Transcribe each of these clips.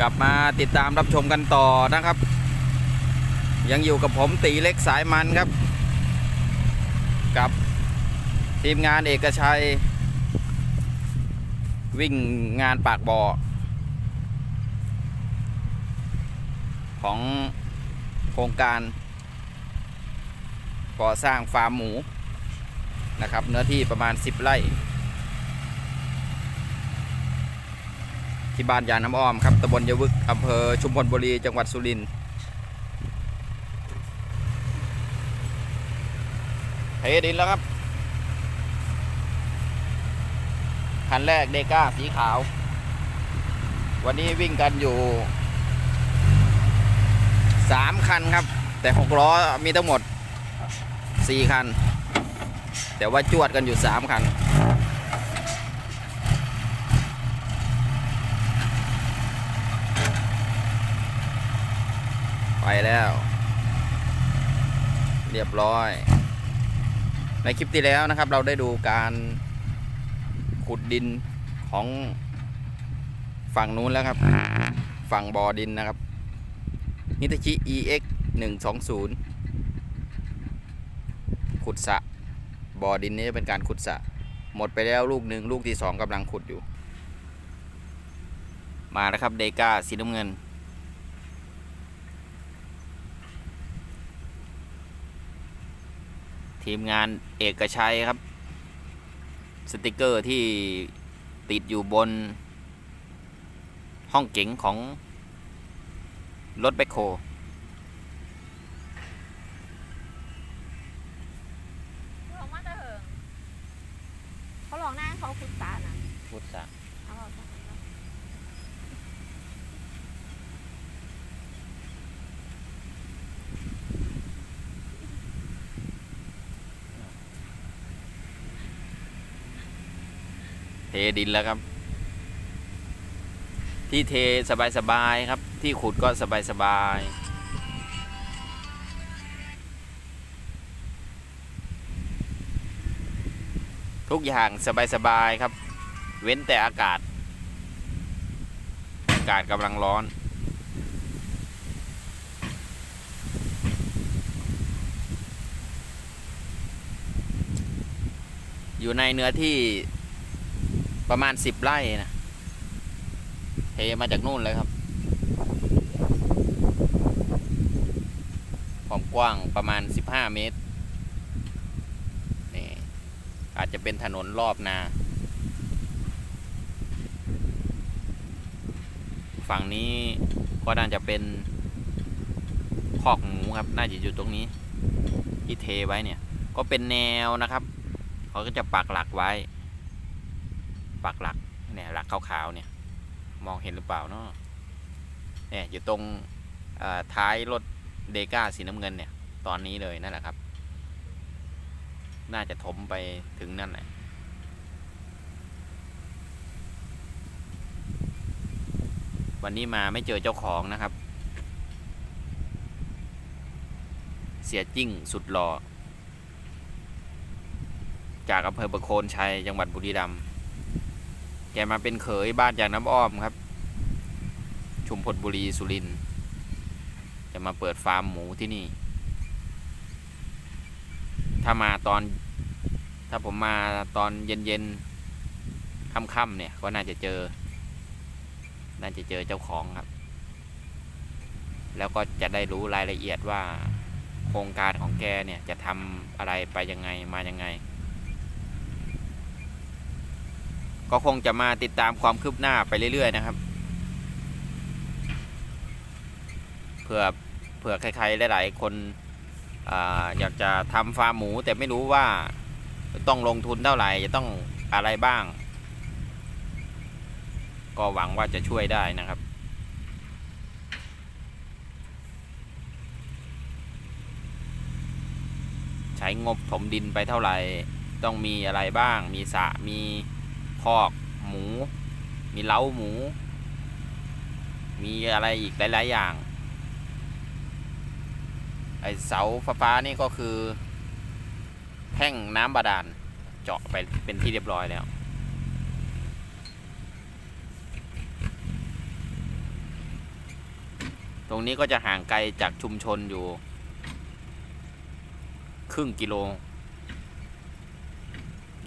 กลับมาติดตามรับชมกันต่อนะครับ ยังอยู่กับผมตีเล็กสายมันครับ กับทีมงานเอกชัย วิ่งงานปากบ่อ ของโครงการก่อสร้างฟาร์มหมูนะครับ เนื้อที่ประมาณ 10 ไร่ ที่บ้านยางน้ำอ้อมครับตำบลยวึกอำเภอชุมพลบุรีจังหวัดสุรินทร์เทดินแล้วครับ คันแรกเดก้าสีขาว วันนี้วิ่งกันอยู่3คันครับ แต่6ล้อมีทั้งหมด4คัน แต่ว่าจวดกันอยู่3คัน ไปแล้ว เรียบร้อย ในคลิปที่แล้วนะครับ เราได้ดูการขุดดินของฝั่งนู้นแล้วครับ ฝั่งบ่อดินนะครับนิตาชิ EX 120 ขุดสะบ่อดินนี้เป็นการขุดสะหมดไปแล้วลูกหนึ่งลูกที่สองกำลังขุดอยู่ มาแล้วครับเดก้าสีน้ำเงิน ทีมงานเอกชัยครับ สติกเกอร์ที่ติดอยู่บน ห้องเก๋งของ รถแบคโฮลองมาแต่เหิงเขาลองหน้าเขาคุณตานะพุทธะ เขาบอกว่า เทดินแล้วครับ ที่เทสบายๆครับ ที่ขุดก็สบายๆทุกอย่างสบายๆครับ เว้นแต่อากาศ อากาศกำลังร้อน อยู่ในเนื้อที่ ประมาณสิบไร่นะเทมาจากนู่นเลยครับ ความกว้างประมาณ15เมตร นี่ อาจจะเป็นถนนรอบนา ฝั่งนี้ก็น่าจะเป็นคอกหมูครับ น่าจะอยู่ตรงนี้ ที่เทไว้เนี่ย ก็เป็นแนวนะครับ เขาก็จะปักหลักไว้ ปักหลักเนี่ยหลักขาวๆเนี่ยมองเห็นหรือเปล่าเนาะเนี่ยอยู่ตรงท้ายรถเดก้าสีน้ำเงินเนี่ยตอนนี้เลยนั่นแหละครับ น่าจะถมไปถึงนั่นแหละวันนี้มาไม่เจอเจ้าของนะครับ เสียจิ้งสุดหล่อจากอำเภอประโคนชัยจังหวัดบุรีรัมย์ แกมาเป็นเขยบ้านจากน้ำอ้อมครับ ชุมพลบุรีสุรินจะมาเปิดฟาร์มหมูที่นี่ ถ้ามาตอน ถ้าผมมาตอนเย็นๆค่ำๆเนี่ยก็น่าจะเจอ น่าจะเจอเจ้าของครับ แล้วก็จะได้รู้รายละเอียดว่าโครงการของแกเนี่ยจะทำอะไรไปยังไงมายังไง ก็คงจะมาติดตามความคืบหน้าไปเรื่อย ๆ นะครับ เผื่อเผื่อใครๆหลายๆคนออยากจะทำฟาร์มหมู แต่ไม่รู้ว่าต้องลงทุนเท่าไหร่จะต้องอะไรบ้าง ก็หวังว่าจะช่วยได้นะครับใช้งบถมดินไปเท่าไหร่ ต้องมีอะไรบ้าง มีสระ มี คอกหมู มีเล้าหมู มีอะไรอีกหลาย ๆ อย่าง ไอเสาไฟฟ้านี่ก็คือ แท่งน้ำบาดาลเจาะไปเป็นที่เรียบร้อยแล้วตรงนี้ก็จะห่างไกลจากชุมชนอยู่ ครึ่งกิโล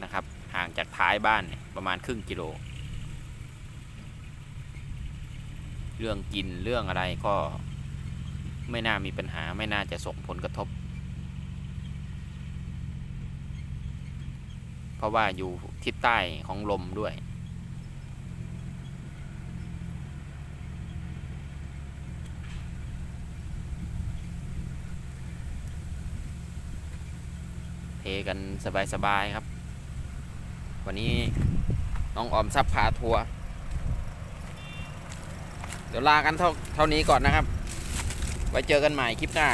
นะครับ ห่างจากท้ายบ้านประมาณครึ่งกิโล เรื่องกินเรื่องอะไรก็ไม่น่ามีปัญหาไม่น่าจะส่งผลกระทบ เพราะว่าอยู่ทิศใต้ของลมด้วย เทกันสบาย ๆ ครับ วันนี้น้องออมซับพาทัวร์เดี๋ยวลากันเท่าเท่านี้ก่อนนะครับ ไว้เจอกันใหม่คลิปหน้า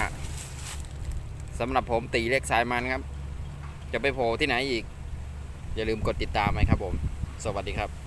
สำหรับผมตีเล็กสายมันครับ จะไปโผล่ที่ไหนอีก อย่าลืมกดติดตามไหมครับผม สวัสดีครับ